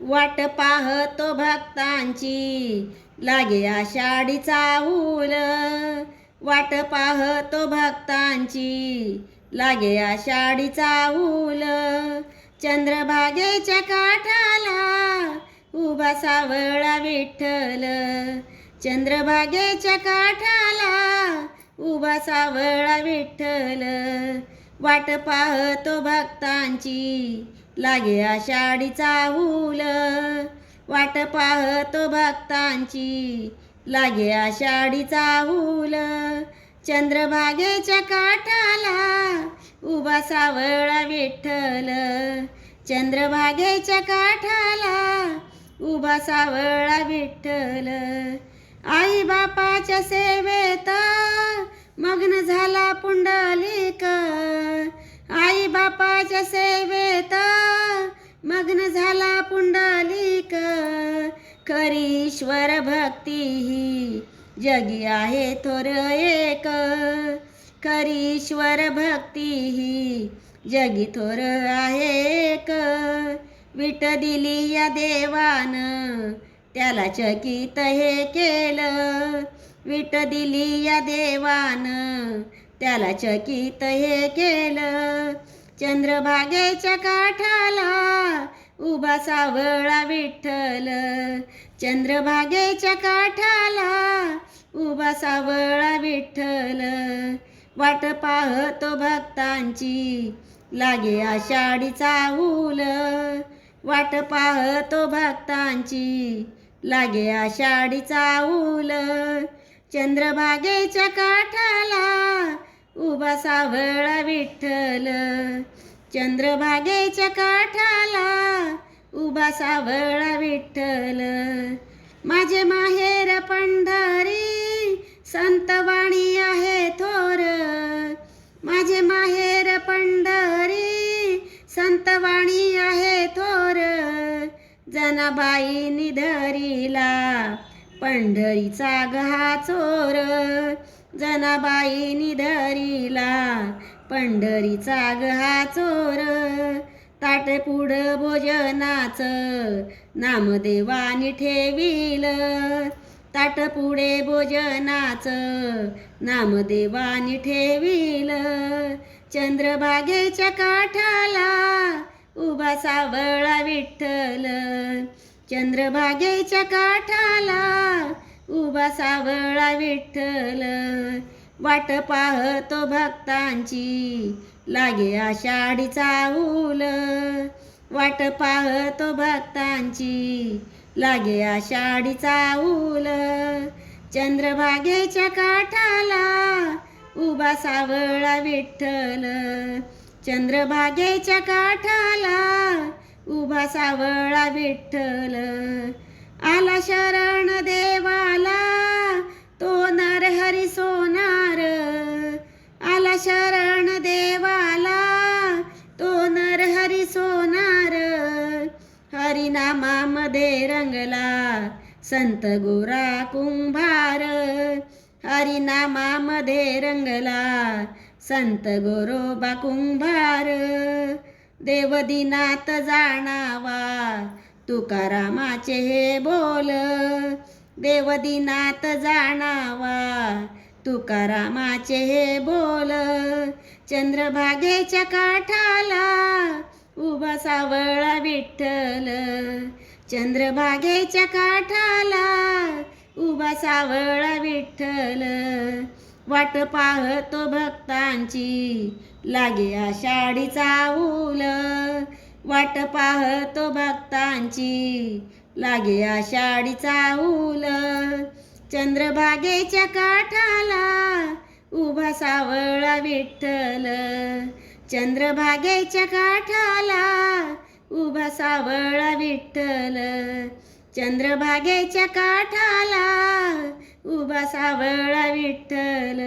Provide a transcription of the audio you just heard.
वाट पाहतो भक्तांची. लागे आषाढीचा ऊल वाट पाहतो भक्तांची. लागे आषाढीचा ऊल चंद्रभागेच्या काठाला उभा सावळा विठ्ठल. चंद्रभागेच्या काठाला उभा सावळा विठ्ठल. वाट पाहतो भक्तांची. लागे आषाढीचा ऊल. वाट पाहतो भक्तांची. लागे आषाढीचा ऊल. चंद्रभागेच्या काठाला उभा सावळा विठ्ठल. चंद्रभागेच्या काठाला उभा सावळा विठ्ठल. आई बापाच्या सेवेत मग्न झाला पुंड देवाच्या सेवेत मग्न झाला पुंडलिक. खरी भक्ती ही जगी आहे थोर एक. करीश्वर भक्ती ही जगी थोर आहे एक. विट दिली या देवान त्याला चकित हे केलं. विट दिली या देवान त्याला चकित हे केलं. चंद्रभागेच्या काठाला उभा सावळा विठ्ठल. चंद्रभागेच्या काठाला उभा सावळा विठ्ठल. वाट पाहतो भक्तांची लागे आषाढीचा ऊल. वाट पाहतो भक्तांची लागे आषाढीचा ऊल. चंद्रभागेच्या काठाला उभा सावळा विठ्ठल. चंद्रभागेच्या काठाला उभा सावळा विठ्ठल. माझे माहेर पंढरी संतवाणी आहे थोर. माझे माहेर पंढरी संतवाणी आहे थोर. जनाबाई निधरीला पंढरीचा गहा चोर जनाबाई निधरीला पंढरीचा गहा चोर. ताट पुढ भोजनाच नामदेवानी ठेवील. ताट पुढे भोजनाच नामदेवानी ठेवील. चंद्रभागेच्या काठाला उभा सावळा विठ्ठल. चंद्रभागेच्या काठाला उभा सावळा विठ्ठल. वाट पाहतो भक्तांची लागे आषाढीचा ऊल वाट पाहतो भक्तांची लागे आषाढीचा ऊल चंद्रभागेच्या काठाला उभा सावळा विठ्ठल. चंद्रभागेच्या काठाला उभा सावळा विठ्ठल. आला शरण देवाला. तो नरहरी सोनार. आला शरण देवाला. तो नरहरी सोनार. हरिनामामध्ये रंगला संत गोरा कुंभार. हरिनामामध्ये रंगला संत गोरोबा कुंभार. देवदिनात जाणावा. तुकारामाचे हे बोल. देवदिनात जाणावा. तुकारामाचे हे बोल. चंद्रभागेच्या काठाला उभा सावळा विठ्ठल. चंद्रभागेच्या काठाला उभा सावळा विठ्ठल. वाट पाहतो भक्तांची लागे आषाढीचा ऊल. वाट पाहतो भक्तांची. लागे आषाढीचा ऊल. चंद्रभागेच्या काठाला उभा सावळा विठ्ठल. चंद्रभागेच्या काठाला उभा सावळा विठ्ठल. चंद्रभागेच्या काठाला उभा सावळा विठ्ठल.